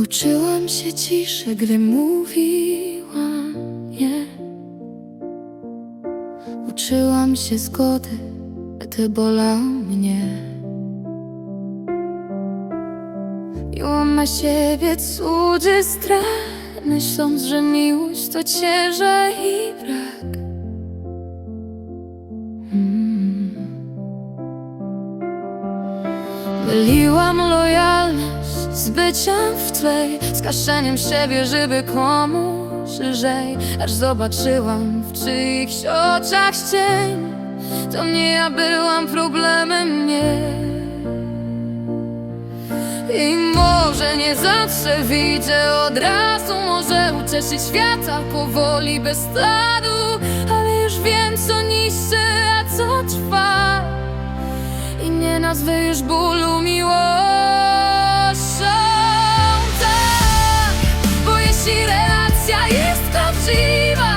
Uczyłam się ciszy, gdy mówiłam nie. Uczyłam się zgody, gdy bolał mnie. Miłam na siebie cudzy strach, myśląc, że miłość to ciężar i brak. Mm. Myliłam lojalność z byciem w tle Z siebie, żeby komuś lżej. Aż zobaczyłam w czyichś oczach cień To nie ja byłam problemem, nie. I może nie zawsze widzę od razu Może się świata powoli, bez śladu Ale już wiem co niszczy, a co trwa. I nie nazwę już bólu miłością prawdziwa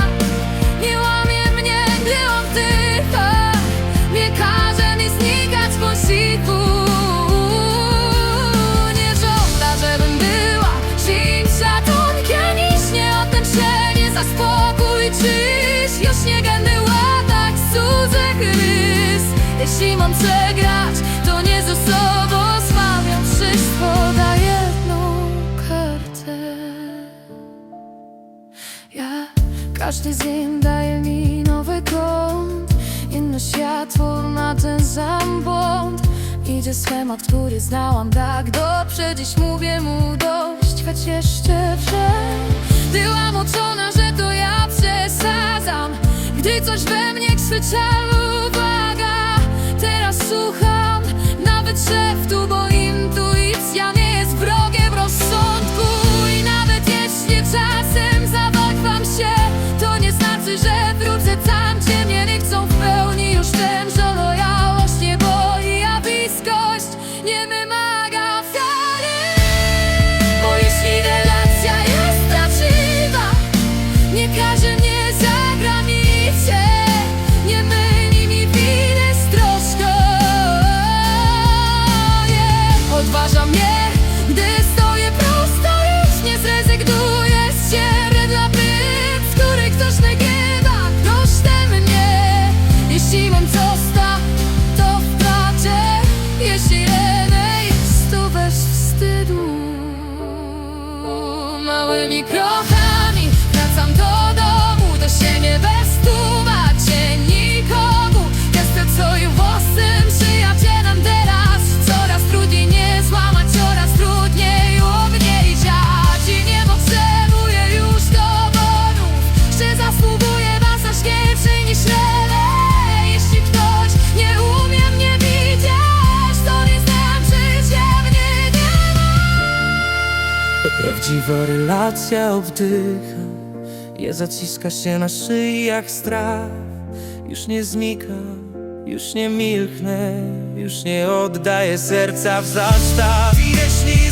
Nie łamie mnie, gdy oddycha. Nie każe mi znikać po siku Nie żąda, żebym była czymś za tonkie Niż nie o tym się nie za spokój czyś Już nie latać cudzych rys Jeśli mam przegrać, to nie ze sobą światło na ten sam błąd. Idzie schemat, który znałam tak dobrze. Dziś mówię mu dość, choć jeszcze wrzej Byłam uczona, że to ja przesadzam. Gdy coś we mnie krzyczało uwaga. Teraz słucham nawet szeptu, bo because Relacja oddycha. Nie zaciska się na szyi jak strach. Już nie znika, już nie milknę Już nie oddaję serca w jeśli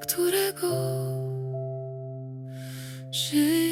którego żyję.